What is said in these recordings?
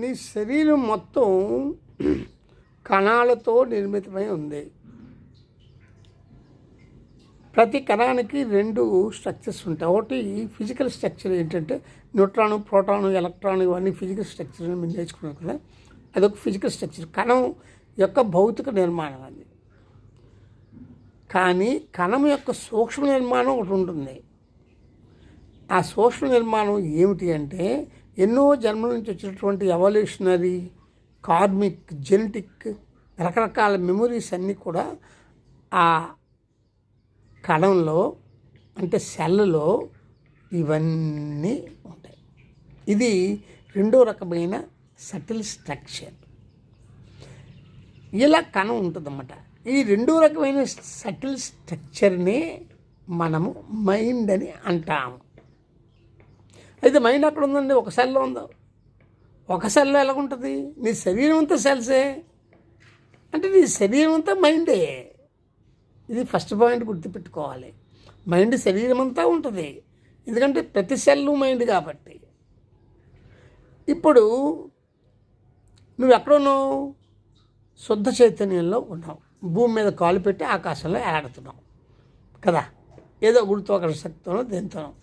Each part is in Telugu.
నీ శరీరం మొత్తం కణాలతో నిర్మితమై ఉంది. ప్రతి కణానికి రెండు స్ట్రక్చర్స్ ఉంటాయి. ఒకటి ఫిజికల్ స్ట్రక్చర్ ఏంటంటే న్యూట్రాన్ ప్రోటాను ఎలక్ట్రాన్ ఇవన్నీ ఫిజికల్ స్ట్రక్చర్ మేము నేర్చుకున్నాం కదా. అదొక ఫిజికల్ స్ట్రక్చర్. కణం యొక్క భౌతిక నిర్మాణం అది. కానీ కణం యొక్క సూక్ష్మ నిర్మాణం ఒకటి ఉంటుంది. ఆ సూక్ష్మ నిర్మాణం ఏమిటి అంటే ఎన్నో జన్మల నుంచి వచ్చినటువంటి ఎవల్యూషనరీ కార్మిక్ జెనెటిక్ రకరకాల మెమొరీస్ అన్నీ కూడా ఆ కణంలో అంటే సెల్లో ఇవన్నీ ఉంటాయి. ఇది రెండో రకమైన సటిల్ స్ట్రక్చర్. ఇలా కణం ఉంటుందన్నమాట. ఈ రెండో రకమైన సటిల్ స్ట్రక్చర్ని మనము మైండ్ అని అంటాము. అయితే మైండ్ అక్కడ ఉందండి? ఒక సెల్లో ఉందా? ఒక సెల్లో ఎలా ఉంటుంది? నీ శరీరం అంతా సెల్సే అంటే నీ శరీరం అంతా మైండే. ఇది ఫస్ట్ పాయింట్ గుర్తుపెట్టుకోవాలి. మైండ్ శరీరం అంతా ఉంటుంది. ఎందుకంటే ప్రతి సెల్లు మైండ్ కాబట్టి. ఇప్పుడు నువ్వు ఎక్కడ ఉన్నావు? శుద్ధ చైతన్యంలో ఉన్నావు. భూమి మీద కాలు పెట్టి ఆకాశంలో ఏలాడుతున్నావు. కదా? ఏదో గుర్తు ఒక శక్తితోనో దేనితోనో.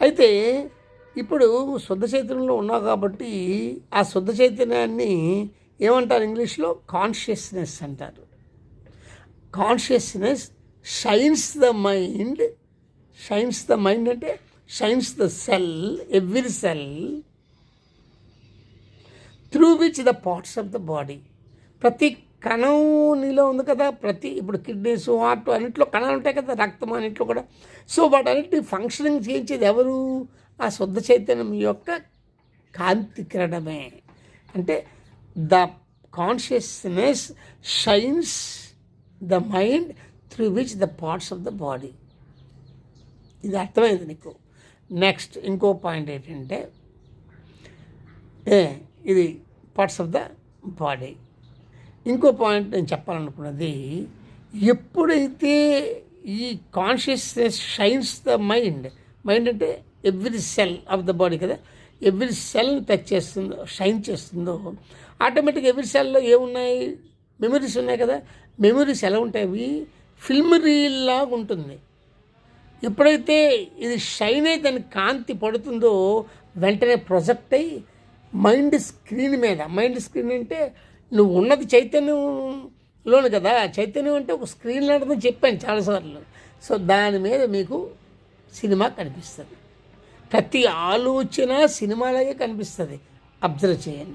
అయితే ఇప్పుడు శుద్ధ చైతన్యంలో ఉన్నావు కాబట్టి ఆ శుద్ధ చైతన్యాన్ని ఏమంటారు ఇంగ్లీష్లో? కాన్షియస్నెస్ అంటారు. Consciousness shines the mind shines the mind అంటే shines the cell every cell through which the parts of the body ప్రతి కణం నీలో ఉంది కదా ప్రతి ఇప్పుడు కిడ్నీస్ హార్ట్ అన్నింటిలో కణాలు ఉంటాయి కదా రక్తం అన్నింటిలో కూడా. సో వాటన్నిటి ఫంక్షనింగ్ చేయించేది ఎవరు? ఆ శుద్ధ చైతన్యం యొక్క కాంతి కిరణమే. అంటే the consciousness shines the mind through which the parts of the body ఇది అర్థమైంది నీకు? నెక్స్ట్ ఇంకో పాయింట్ ఏంటంటే ఇది పార్ట్స్ ఆఫ్ ద బాడీ ఇంకో పాయింట్ నేను చెప్పాలనుకున్నది ఎప్పుడైతే ఈ consciousness shines the mind mind అంటే every cell of the body కదా ఎవ్రీ సెల్ టచ్ చేస్తుందో షైన్ చేస్తుందో ఆటోమేటిక్గా ఎవ్రీ సెల్లో ఏమున్నాయి? మెమరీస్ ఉన్నాయి కదా మెమరీస్ ఎలా ఉంటాయి అవి? ఫిల్మ్ రీల్ లాగా ఉంటుంది. ఎప్పుడైతే ఇది షైన్ అయి దాని కాంతి పడుతుందో వెంటనే ప్రొజెక్ట్ అయ్యి మైండ్ స్క్రీన్ మీద మైండ్ స్క్రీన్ అంటే నువ్వు ఉన్నది చైతన్యంలోనే కదా. చైతన్యం అంటే ఒక స్క్రీన్ లాంటిదని చెప్పాను చాలాసార్లు. సో దాని మీద మీకు సినిమా కనిపిస్తుంది. ప్రతి ఆలోచన సినిమాలాగే కనిపిస్తుంది. అబ్జర్వ్ చేయండి.